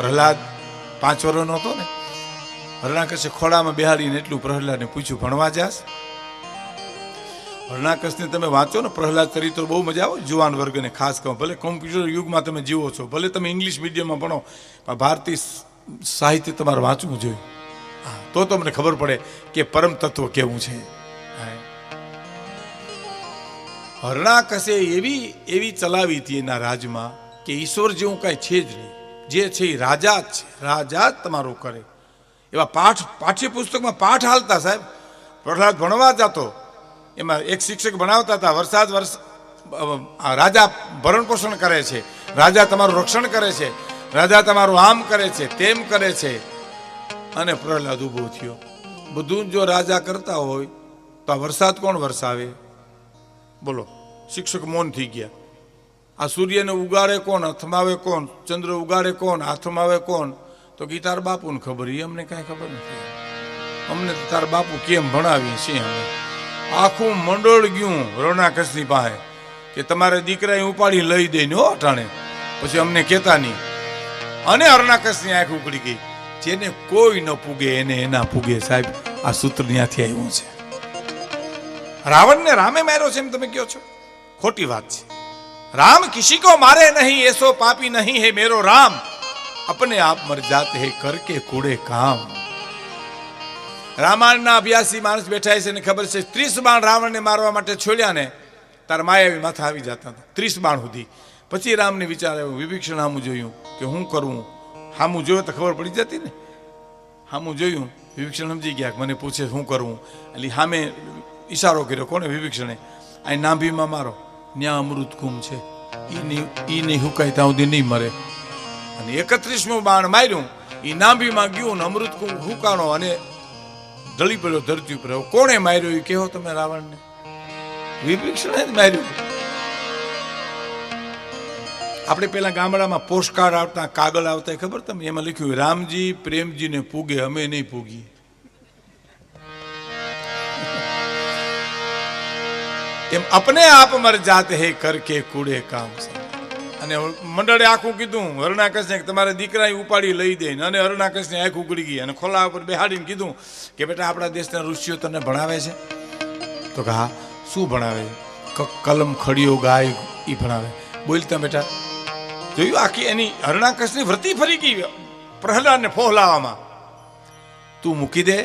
પ્રહલાદ પાંચ વર્ષનો હતો ને? હરણાકશે ખોળામાં બિહાડીને એટલું પ્રહલાદને પૂછ્યું, ભણવા જાસ હરણાકશને તમે વાંચો ને પ્રહલાદ ચરિત્ર બહુ મજા આવે, જુવાન વર્ગને ખાસ કહો, ભલે કોમ્પ્યુટર યુગમાં તમે જીવો છો, ભલે તમે ઇંગ્લિશ મીડિયમમાં ભણો, પણ ભારતીય સાહિત્ય તમારે વાંચવું જોઈએ. તો તમને ખબર પડે કે પરમ તત્વ કેવું છે. હરણાકશે એવી એવી ચલાવી હતી એના રાજમાં કે ઈશ્વર જેવું કાંઈ છે જ નહીં. જે છે એ રાજા જ છે. રાજા જ તમારું કરે. એવા પાઠ, પાઠ્યપુસ્તકમાં પાઠ હાલતા સાહેબ. પ્રહલાદ ભણવા જતો. એમાં એક શિક્ષક ભણાવતા હતા, વરસાદ વર્ષ રાજા ભરણ પોષણ કરે છે. રાજા તમારું રક્ષણ કરે છે. રાજા તમારું આમ કરે છે, તેમ કરે છે. અને પ્રહલાદ ઊભો થયો. બધું જો રાજા કરતા હોય, તો આ વરસાદ કોણ વરસાવે? બોલો, શિક્ષક મૌન થઈ ગયા. આ સૂર્યને ઉગાડે કોણ? હથમાવે કોણ? ચંદ્ર ઉગાડે કોણ? હાથમાવે કોણ? તો કે તાર બાપુને ખબર એ અમને કાંઈ ખબર નથી. અમને તાર બાપુ કેમ ભણાવી છે અમે? આખું મંડળ ગયું રણાકસની પાસે કે તમારે દીકરાએ ઉપાડી લઈ દે ને હો અટાણે. પછી અમને કહેતા નહીં. અને અરણાકસની આંખ ઉકળી ગઈ. જેને કોઈ ન પૂગે એને એના પૂગે સાહેબ. આ સૂત્ર ત્યાંથી આવ્યું છે. રાવણને રામે માર્યો છે એમ તમે કહો છો? ખોટી વાત છે. રામ કિસી કો મારે નહીં એસો પાપી નહીં હે મેરો રામ अपने आप मर जाते हैं करके कूड़े काम રામાયણના અભ્યાસી માણસ બેઠા છે ને ખબર છે ત્રીસ બાણ રાવણને મારવા માટે છોડ્યા ને તાર માયાવી માથા આવી જતા હતા ત્રીસ બાણ સુધી પછી રામને વિચાર આવ્યો વિભીક્ષણ હામું જોયું કે હું કરવું હામું જોયું તો ખબર પડી જતી ને હામું જોયું વિભીક્ષણ સમજી ગયા કે મને પૂછે શું કરવું એટલે સામે ઈશારો કર્યો કોને વિભીક્ષણે અહીં નાભીમાં મારો ન્યા અમૃત કુંભ છે. ઈ નહીં હુકાય ત્યાં સુધી નહીં મરે. અને એકત્રીસમું બાણ માર્યું એ નાભીમાં ગયું ને અમૃત કુંભ હુકાણો અને ઢળી પડ્યો ધરતી ઉપર કોણે માર્યો એ કહો તમે રાવણને? વિભીક્ષણે જ માર્યું. આપણે પેલા ગામડામાં પોસ્ટકાર્ડ આવતા કાગળ આવતા ખબર તમે એમાં લખ્યું, રામજી પ્રેમજીને પૂગે, અમે નહીં પૂગીએ. એમ અપને આપ મર જાત હે કરકે કુડે કામ અને મંડળે આખું કીધું હરણાકશને કે તમારા દીકરાએ ઉપાડી લઈ દે અને હરણાકશને આંખ ઉગડી ગઈ અને ખોલા ઉપર બેહાડીને કીધું કે બેટા આપણા દેશના ઋષિઓ તને ભણાવે છે? તો કે હા, શું ભણાવે? છે ક- કલમ ખડીઓ ગાય એ ભણાવે. બોલતા બેટા, જોયું આખી એની હરણાકશની વૃત્તિ ફરી ગઈ પ્રહલાદને ફોહલાવામાં તું મૂકી દે,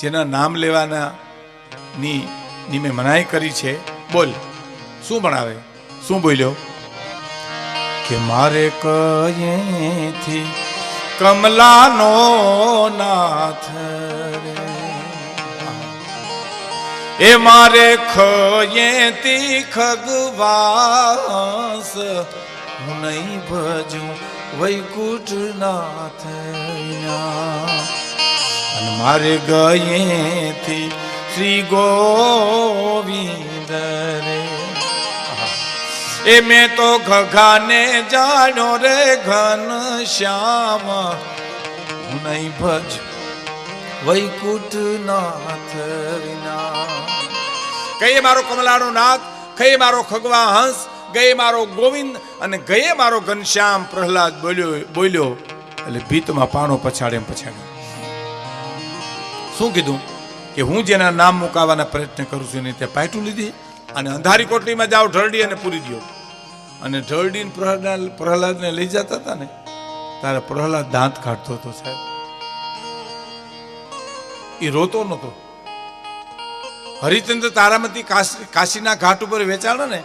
જેના નામ લેવાના ની ની મેં મનાઈ કરી છે. બોલ, શું ભણાવે? શું બોલ્યો? કે મારે કયેથી કમલાનો નાથ એ મારે ખયેતી ખગવાસ? હું નહીં ભજું વૈકુંઠનાથ અને મારે ગયેથી શ્રી ગોવિંદ રે એ મેં તો ઘઘાને જાણો રે ઘન શ્યામ. હું નહીં ભજ વૈકુંઠનાથ વિના. કહીએ મારો કમલાનો નાથ, કહીએ મારો ખગવા હંસ ગયે મારો ગોવિંદ અને ગયે મારો ઘનશ્યામ પ્રહલાદ બોલ્યો બોલ્યો, એટલે ભીતમાં પાણો પછાડે એમ પછાડ્યો. શું કીધું? કે હું જેના નામ મુકાવાના પ્રયત્ન કરું છું, એને તે પાયટું લીધી અને અંધારી કોટલીમાં જાઓ, ઢળડી અને પૂરી દો અને ઢળડીને પ્રહલાદ પ્રહલાદને લઈ જતા હતા ને તારે પ્રહલાદ દાંત કાઢતો હતો સાહેબ. એ રોતો નહોતો. હરિચંદ્ર તારામતી કાશી કાશીના ઘાટ ઉપર વેચાણો ને,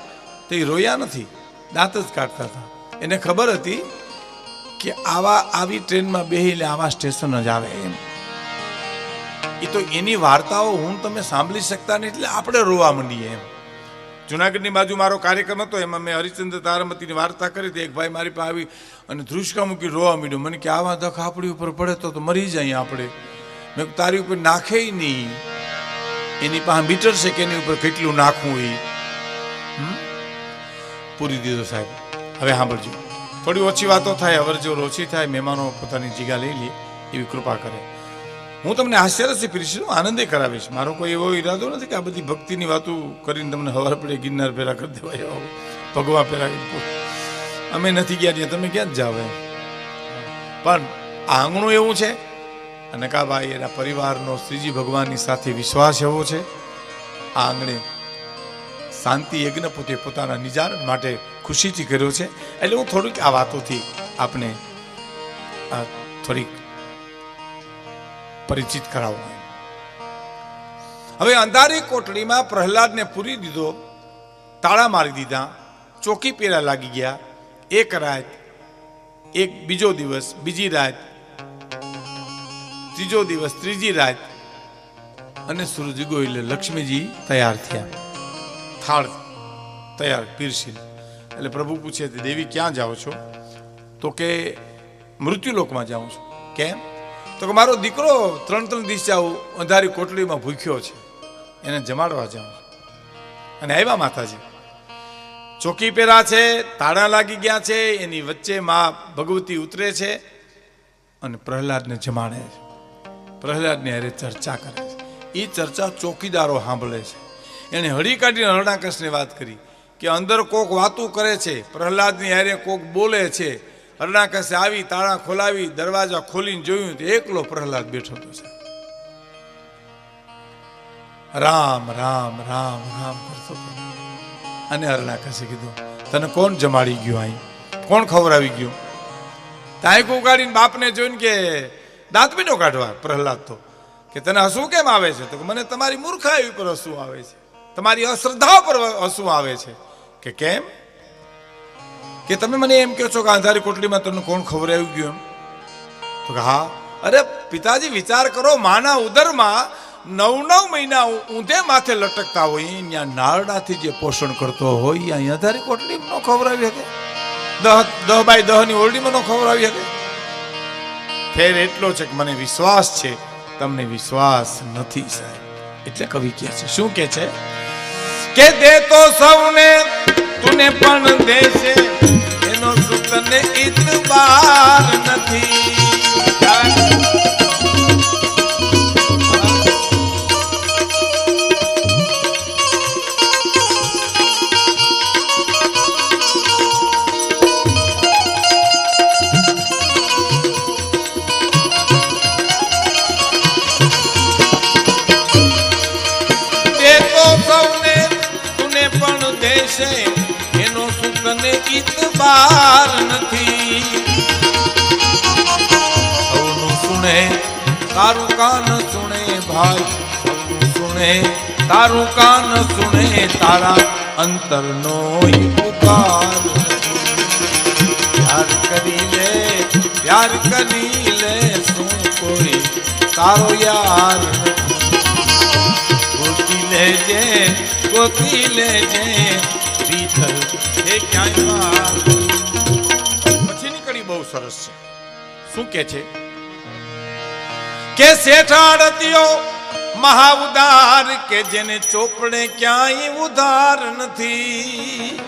તો એ રોયા નથી. દાંત જ કાઢતા હતા. એને ખબર હતી કે આવા આવી ટ્રેનમાં બેહીને આવા સ્ટેશન જ આવે એમ. એ તો એની વાર્તાઓ હું તમે સાંભળી શકતા નહીં એટલે આપણે રોવા માંડીએ એમ. જુનાગઢની બાજુ મારો કાર્યક્રમ હતો, એમાં મેં હરિચંદ્ર તારામતીની વાર્તા કરી હતી. એક ભાઈ મારી પાસે આવી અને ધ્રુષ્કા મૂકી રોવા માંડ્યો. મને કે, આવા દખ આપણી ઉપર પડે તો તો મરી જાય આપણે. મેં તારી ઉપર નાખે નહીં. એની પાસે મીટર છે કે એની ઉપર કેટલું નાખવું એ પૂરી દીધો સાહેબ. હવે સાંભળજો. થોડી ઓછી વાતો થાય, અવરજવર ઓછી થાય, મહેમાનો પોતાની જગ્યા લઈ લે, એવી કૃપા કરે. હું તમને હાસ્યરસથી હું આનંદે કરાવીશ. મારો કોઈ એવો ઈરાદો નથી કે આ બધી ભક્તિની વાતો કરીને તમને હવાર પડે ગિરનાર પેરા કરી દેવાય આવો. ભગવા પેરા અમે નથી ગયા ત્યાં, તમે ક્યાં જ જાવ એમ. પણ આંગણું એવું છે. અને કા ભાઈ, એના પરિવારનો શ્રીજી ભગવાનની સાથે વિશ્વાસ એવો છે. આ આંગણે શાંતિ યજ્ઞ પોતે પોતાના નિજારણ માટે ખુશીથી કર્યો છે. એટલે હું થોડીક આ વાતોથી આપને આ થોડીક પરિચિત કરાવવો હવે અંધારી કોટડીમાં પ્રહલાદને પૂરી દીધો, તાળા મારી દીધા, ચોકી પેરા લાગી ગયા, એક રાત, એક બીજો દિવસ, બીજી રાત, ત્રીજો દિવસ, ત્રીજી રાત, અને સૂરજ ગોયલ લક્ષ્મીજી તૈયાર થયા. થાળ તૈયાર પીરસી એટલે પ્રભુ પૂછે "તે દેવી ક્યાં જાઓ છો? તો કે, મૃત્યુલોકમાં જાઉં છું. કેમ? તો કે મારો દીકરો ત્રણ ત્રણ દિવસે આવું અંધારી કોટલીમાં ભૂખ્યો છે. એને જમાડવા જાઉં. અને આવ્યા માતાજી. ચોકી પહેરા છે, તાળા લાગી ગયા છે, એની વચ્ચે મા ભગવતી ઉતરે છે અને પ્રહલાદને જમાડે છે. પ્રહલાદની હારે ચર્ચા કરે છે. એ ચર્ચા ચોકીદારો સાંભળે છે. એણે હળી કાઢીને હરણાકશની વાત કરી કે અંદર કોક વાતું કરે છે. પ્રહલાદની હારે કોક બોલે છે. હરણાકશે આવી તાળા ખોલાવી, દરવાજા ખોલીને જોયું તો એકલો પ્રહલાદ બેઠો હતો રામ રામ રામ રામ કરતો અને અરણાકસે કીધું, તને કોણ જમાડી ગયું અહીં? કોણ ખવડાવી ગયું? તાંયક ઉગાડીને બાપને જોઈને કે, દાંત બી નો કાઢવા, પ્રહલાદ તો. કે, તને હસવું કેમ આવે છે? તો મને તમારી મૂર્ખાઈ ઉપર હસવું આવે છે. તમારી અશ્રદ્ધા પર હસવું આવે છે. કે, કેમ? કે તમે મને એમ કહો છો કે અંધારી કોટલીમાં તમને કોણ ખવડાવી ગયું એમ? તો હા. અરે પિતાજી, વિચાર કરો, માના ઉદરમાં નવ નવ મહિના ઊંધે માથે લટકતા હોય ત્યાં નારડાથી જે પોષણ કરતો હોય અહીંયા અંધારી કોટલીમાં ન ખવડાવી શકે. દહ દહ બાય દહની ઓરડીમાં ન ખવડાવી શકે. ફેર એટલો છે કે મને વિશ્વાસ છે. તમને વિશ્વાસ નથી, સાહેબ. એટલે કવિ કહે છે. શું કે છે? કે દે તો સૌને તુને પણ દેશે. એનો સુતને ઇતબાર નથી. તે સુતને બાર નથી. સૌનું સુણે, તારું કાન સુણે ભાઈ સુણે, તારું કાન સુણે તારા અંતરનો પુકાર પ્યાર કરી લે, પ્યાર કરી લે, શું કોઈ તારો યાર ગોતી લેજે ગોતી લેજે રીતલ એ ક્યાંય. પછીની કડી બહુ સરસ છે. શું કે છે? કે શેઠાડતીઓ મહા ઉદાર કે જેને ચોપડે ક્યાંય ઉધાર નથી.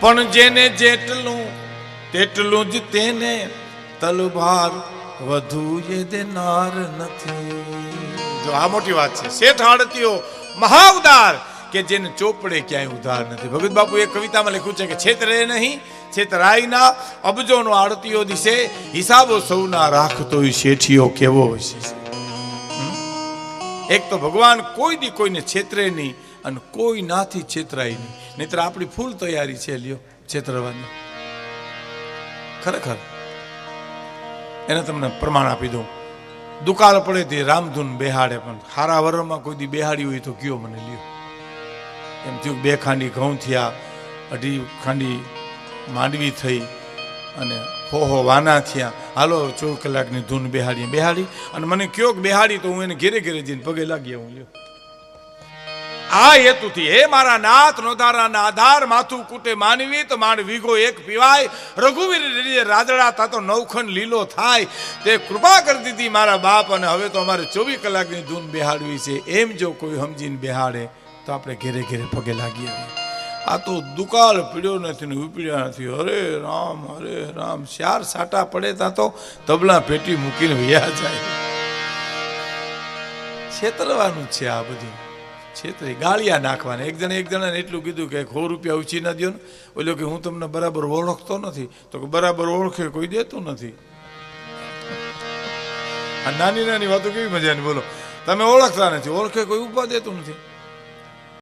પણ જેને જેટલું, તેટલું જ તેને તલવાર વધુ એ દેનાર નથી. જો આ મોટી વાત છે. શેઠ આડતીઓ મહા ઉદાર કે જેને ચોપડે ક્યાંય ઉધાર નથી. ભગત બાપુ એ કવિતામાં લખ્યું છે કે છેતરે નહીં છેતરાયના અબજોનો આડતીઓ દિશે, હિસાબો સૌના રાખતો શેઠીઓ કેવો હશે? એક તો ભગવાન કોઈ દી કોઈને છેતરે નહીં અને કોઈ નાથી છેતરાય નહીં. નહીતર આપણી ફૂલ તૈયારી છે, લ્યો, છેતરવાની. ખરેખર. એને તમને પ્રમાણ આપી દઉં. દુકાળ પડે તે રામધૂન બેહાડે પણ. હારા વરમાં કોઈ દી બેહાડી હોય તો કયો મને, લ્યો. એમ થયું બે ખાંડી ઘઉં થયા, અઢી ખાંડી માંડવી થઈ અને હો હો વાના થયા. હાલો, ચોવીસ કલાકની ધૂન બેહાડી બેહાડી. અને મને કયો બેહાડી તો હું એને ઘેરે ઘેરે જઈને પગે લાગી આવું, લ્યો. આ હેતુથી, હે મારા નાથ, નોધારાના આધાર, માથું કૂટે માનવી, તો માંડ વીઘો એક પીવાય. રઘુવીર રાદડા થાતો નવખંડ લીલો થાય. તે કૃપા કરી દીધી મારા બાપ અને હવે તો અમારે ચોવીસ કલાકની ધૂન બેહાડવી છે. એમ જો કોઈ સમજીને બેહાડે તો આપણે ઘેરે ઘેરે પગે લાગીએ આ તો દુકાળ પીડ્યો નથી ને ઉપડ્યા નથી. હરે રામ હરે રામ. ચાર સાટા પડે ત્યાં તો તબલા પેટી મૂકીને વ્યા જાય. છેતરવાનું છે આ બધી. છેતરી, ગાળિયા નાખવાના. એક જણે એક જણાને એટલું કીધું કે સો રૂપિયા ઉછી ના દો ને. ઓલો કે હું તમને બરાબર ઓળખતો નથી. તો કે બરાબર ઓળખે, કોઈ દેતું નથી. આ નાની નાની વાતો કેવી મજાની? બોલો. તમે ઓળખતા નથી. ઓળખે કોઈ ઉપા દેતું નથી.